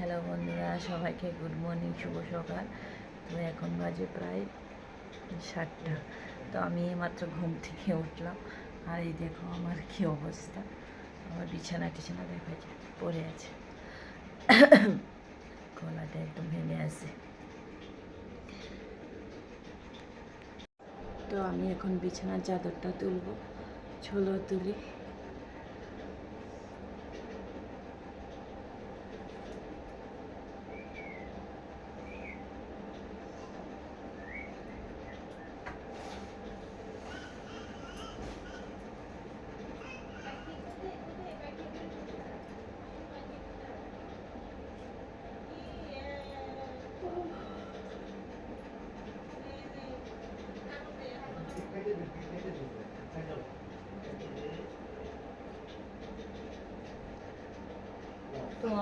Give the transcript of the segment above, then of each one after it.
Hello বন্ধুরা, সবাইকে good morning শুভ সকাল। তো এখন বাজে প্রায় সাতটা। তো আমি মাত্র ঘুম থেকে উঠলাম। আর এই দেখো আমার কী অবস্থা। আমার বিছানা টিছানা দেখা যায় পড়ে আছে। গলাটা একদম ভেঙে আছে। তো আমি এখন বিছানার চাদরটা তুলবো, ছোলো তুলি।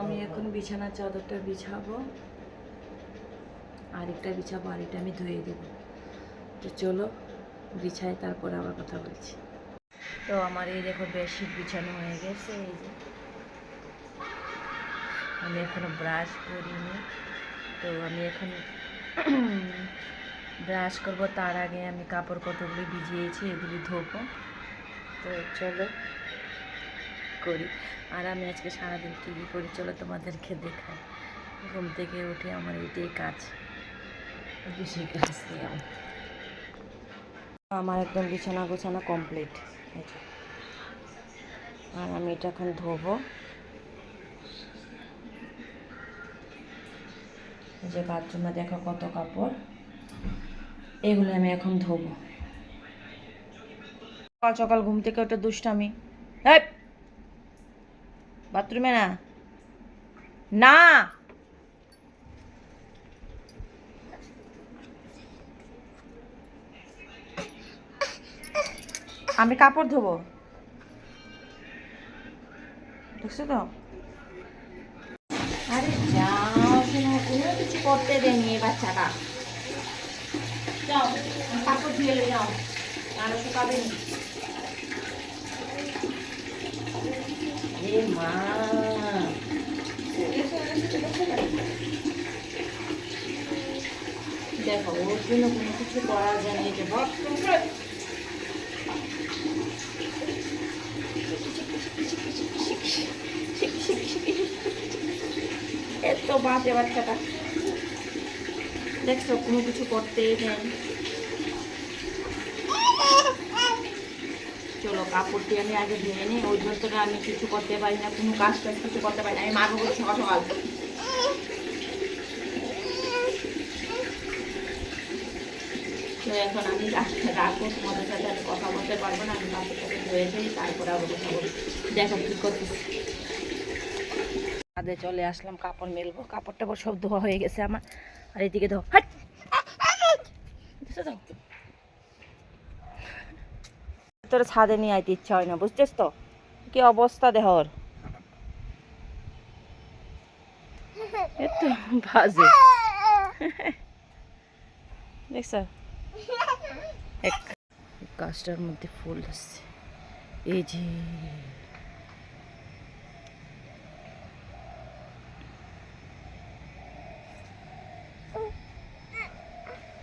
আমি এখন বিছানার চাদরটা বিছাবো। আরেকটা বিছাবো, আরেকটা আমি ধুয়ে দেবো। তো চলো বিছাই তারপর আবার কথা বলছি। তো আমার এই দেখো বেডশিট বিছানো হয়ে গেছে, এই যে। আমি এখনও ব্রাশ করিনি। তো আমি এখন ব্রাশ করব, তার আগে আমি কাপড় কতগুলি ভিজিয়েছি এগুলি ধোবো। তো চলো। করি। আর আমি আজকে সারাদিন কী করি চলো তোমাদেরকে দেখাই। ঘুম থেকে উঠে আমার এটাই কাজ। বেশি কাজ। আমার। একদম বিছানা গোছানো কমপ্লিট আর আমি এটা এখন ধোবো। যে বাথরুমে দেখো কত কাপড়। এগুলো আমি এখন ধোবো। সকাল সকাল ঘুম থেকে ওটা দুষ্টামি। এই বাথরুমে না? না! আমি কাপড় ধোবো। দেখছ তো? আরে যাও কোনো কিছু করতে দেয়নি বাচ্চাটা। যাও, কাপড় ধুয়ে যাও। আর শুকাবে নি এ মা দেখো, ওর জন্য কোনো কিছু করা যায় না যে বাথরুম এত বাঁচে বাচ্চাটা। দেখছ, কোনো কিছু করতেই দেন চলো কাপড়টি আমি আগে ধুয়ে নিই, ওই জন্য আমি কিছু করতে পারি না, কোনো কাজ টাজ কিছু করতে পারি না, আমি মারবো বলি সকাল এখন আমি রাখতে রাখব, তোমাদের সাথে আমি কথা বলতে পারব না, আমি কাপড়টাকে ধুয়ে দিই তারপরে আবার কথা বলব। দেখো কী করতেছি। ছাদে চলে আসলাম, কাপড় মেলবো, কাপড় টাপড় সব ধোয়া হয়ে গেছে আমার। আর এদিকে ধো হাট? তোর ছাদে নিয়ে আইতে ইচ্ছা হয় না বুঝছিস তো? কি অবস্থা দেহর? এত বাজে। দেখছ? গাছটার মধ্যে ফুল আসছে এই যে।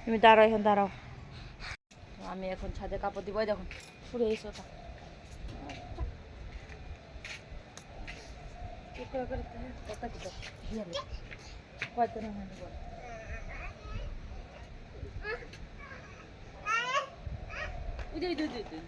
তুমি দাঁড়াও, এখন দাঁড়াও। আমি এখন ছাদে কাপড় দিব buraya 있어서. 이거 그랬다. 여기까지도. 미안해. 과들은 하는 거. 이제 이제 이제.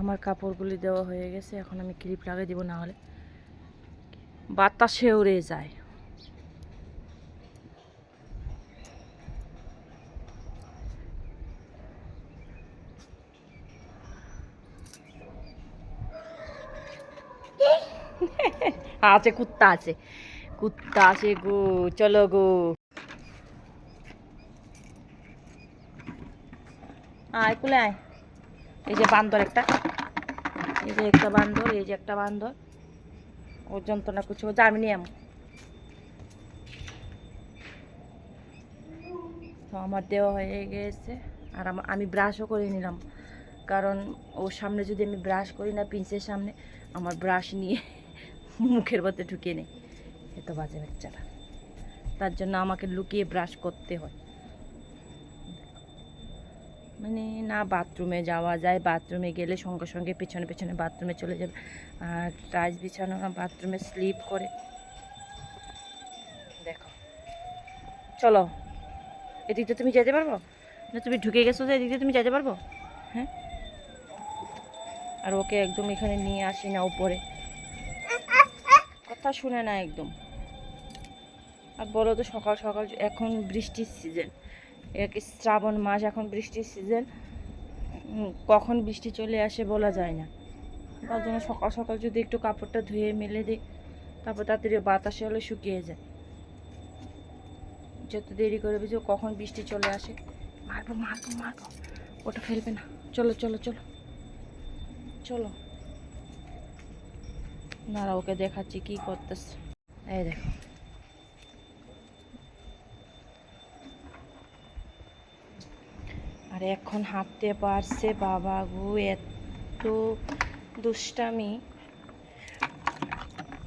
আমার কাপড়গুলি দেওয়া হয়ে গেছে, এখন আমি ক্লিপ লাগিয়ে দিব না হলে বাতাসে উড়ে যায়। আছে, কুত্তা আছে। কুত্তা আছে গো, চলো গো। আয়, কুলে আয়। এই যে বান্দর একটা। এই যে একটা বান্দর, এই যে একটা বান্দর। ওর যন্ত্রণা করছে, ও জার্মিনিয়াম তো আমার দেওয়া হয়ে গেছে, আর আমা- ব্রাশও করে নিলাম। কারণ ওর সামনে যদি আমি ব্রাশ করি না পিন্সের সামনে, আমার ব্রাশ নিয়ে মুখের মধ্যে ঢুকিয়ে নেই। এত বাজে বাচ্চারা তার জন্য আমাকে লুকিয়ে ব্রাশ করতে হয়। মানে না বাথরুমে যাওয়া যায়, বাথরুমে গেলে সঙ্গে সঙ্গে পেছনে পেছনে বাথরুমে চলে যাবে। আর টাইলস বিছানো, বাথরুমে স্লিপ করে। দেখো। চলো। এদিক দিয়ে তুমি যেতে পারব? না, তুমি ঢুকে গেছো যে এদিক দিয়ে তুমি যেতে পারব? হ্যাঁ? আর ওকে একদম এখানে নিয়ে আসি না উপরে। কথা শুনে না একদম। আর বলো তো সকাল সকাল এখন বৃষ্টির সিজন শ্রাবণ মাস এখন বৃষ্টির সিজন কখন বৃষ্টি চলে আসে বলা যায় না। তার জন্য সকাল সকাল যদি একটু কাপড়টা ধুয়ে মেলে দিই, তারপর তাড়াতাড়ি বাতাসে হলে শুকিয়ে যায়। যত দেরি করে বুঝো কখন বৃষ্টি চলে আসে? মারবো মারবো মারবো। ওটা ফেলবে না। চলো চলো চলো। চলো। নারা ওকে দেখাচ্ছি কি করতেছে। এই দেখো। আর এখন হাঁটতে পারছে বাবা গু, এত দুষ্টামি।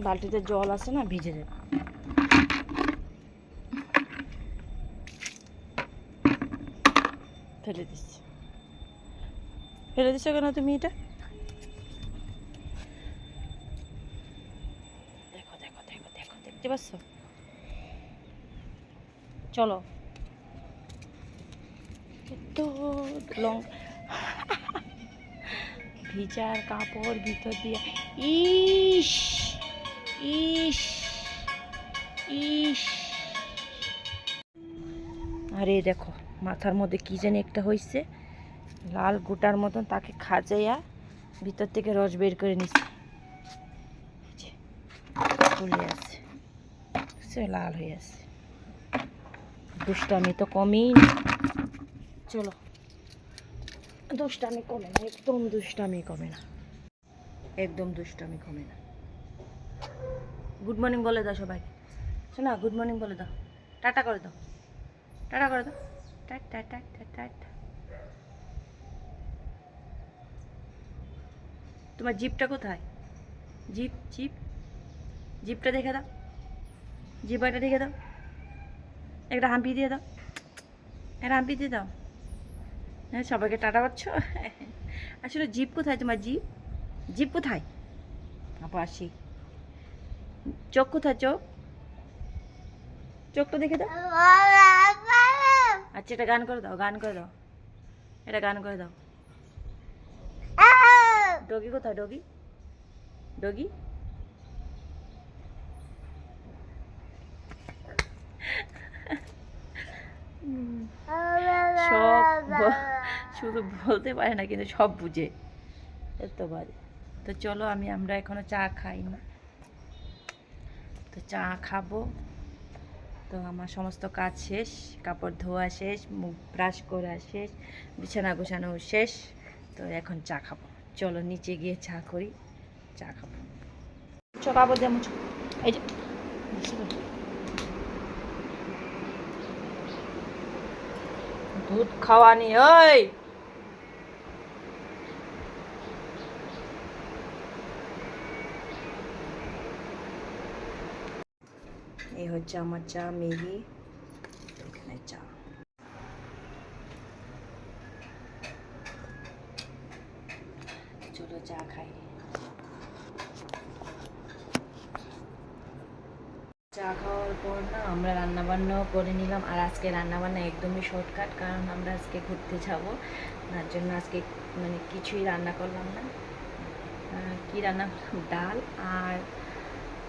বালতিতে জল আছে না, ভিজে যাবে। ফেলে দিচ্ছি। ফেলে দিচ্ছ কেন তুমি এটা? দেখো দেখো দেখো দেখো, দেখতে পাচ্ছ? চলো। এত লং ভিজার কাপড় ভিতর দিয়ে ইস! ইস! ইস! আরে দেখো, মাথার মধ্যে কি জানি একটা হয়েছে লাল গোটার মতন তাকে খাজাইয়া ভিতর থেকে রস বের করে নিচ্ছে ফুলে আছে সে লাল হয়ে আছে দুষ্টামি তো কমই না। চলো। দুষ্টামি কমে না, একদম দুষ্টামি কমে না। একদম দুষ্টামি কমে না। গুড মর্নিং বলে দাও সবাইকে শোনা গুড মর্নিং বলে দাও। টাটা করে দাও। টাটা করে দাও। টাটা টাটা টাটা তোমার জিপটা কোথায়? Jeep jeep. জিপটা দেখে দাও। জিপাটা দেখে দাও। একটা হাম্পি দিয়ে দাও। একটা হাম্পি দিয়ে দাও। হ্যাঁ সবাইকে টাটা পাচ্ছ? আসলে জিপ কোথায় তোমার জিপ? জিপ কোথায়? আপা আসি। চোখ কোথায়, চোখ? চোখটা দেখে দাও। আচ্ছা এটা গান করে দাও, গান করে দাও। এটা গান করে দাও। ডগি কোথায়, ডগি? ডগি সব ব- শুধু বলতে পারে না, কিন্তু সব বুঝে। এত বাজে। তো চলো, আমি, আমরা এখনও চা খাই না। তো চা খাব। তো আমার সমস্ত কাজ শেষ, কাপড় ধোয়া শেষ, মুখ ব্রাশ করা শেষ, বিছানা গোছানো শেষ। তো এখন চা খাব। চলো, নিচে গিয়ে চা করি, চা খাব। চ কাপড় যেমন এই যে দুধ খাওয়ানি ওই হচ্ছে আমার চা ম্যাগি এখানে চা। চলো চা খাই। চা খাওয়ার পর না আমরা রান্না বান্নাও করে নিলাম। আর আজকে রান্না বান্না একদমই শর্টকাট কারণ আমরা আজকে ঘুরতে যাব। তার জন্য আজকে মানে কিছুই রান্না করলাম না। কি রান্না? ডাল আর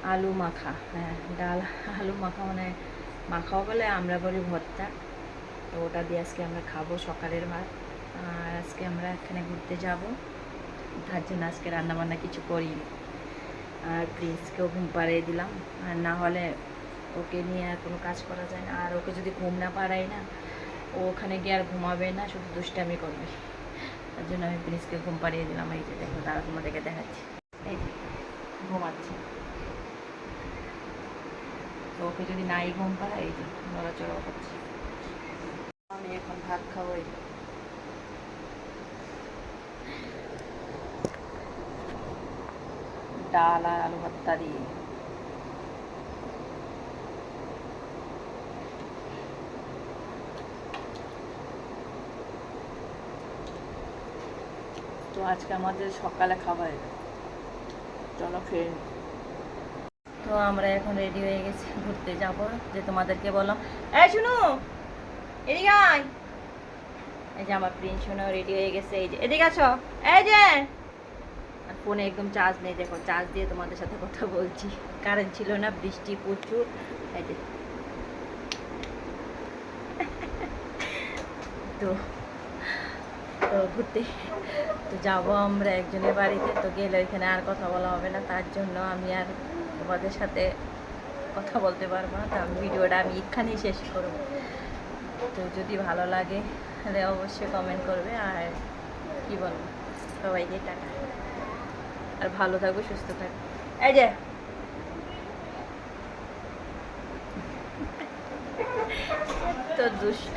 আলু মাখা হ্যাঁ ডাল, আলু মাখা মানে মাখাও বলে আমরা বলি ভর্তা। তো ওটা দিয়ে আজকে আমরা খাব সকালের ভাত। আর আজকে আমরা এখানে ঘুরতে যাব। তার জন্য আজকে রান্নাবান্না কিছু করি আর প্রিন্সকেও ঘুম পাড়িয়ে দিলাম। আর না হলে ওকে নিয়ে আর কোনো কাজ করা যায় না। আর ওকে যদি ঘুম না পাড়াই না, ও ওখানে গিয়ে আর ঘুমাবে না, শুধু দুষ্টামি করবে। তার জন্য আমি প্রিন্সকে ঘুম পাড়িয়ে দিলাম। এই যে দেখো, তারা তোমাদেরকে দেখাচ্ছি। এই যে, ঘুমাচ্ছে। তো ওকে যদি নাই ঘুম পাড়ায়, এই যে নড়াচড়া করছে আমি এখন ভাত খাব এই ডাল আর আলু ভর্তা দিয়ে তো আজকে আমাদের সকালে খাবার। চলো খেয়ে। তো আমরা এখন রেডি হয়ে গেছি, ঘুরতে যাব। যে তোমাদেরকে বললাম, এই শুনো, এদিকে আয়। এই যে আমার প্রিন্স শুনো রেডি হয়ে গেছে, এই যে, এদিকে আছো? এই যে। আর ফোনে একদম চার্জ নেই, দেখো চার্জ দিয়ে তোমাদের সাথে কথা বলছি। কারেন্ট ছিল না, বৃষ্টি প্রচুর, এই যে। তো তো ঘুরতে, তো যাব আমরা একজনের বাড়িতে, তো গেলে ওইখানে আর কথা বলা হবে না, তার জন্য আমি আর তোমাদের সাথে কথা বলতে পারব না, তো আমি ভিডিওটা আমি এখানেই শেষ করব। তো যদি ভালো লাগে, তাহলে অবশ্যই কমেন্ট করবে আর কি বলব, সবাইকে টাটা। আর ভালো থাকো, সুস্থ থাকো। এই যে। তো দুষ্ট।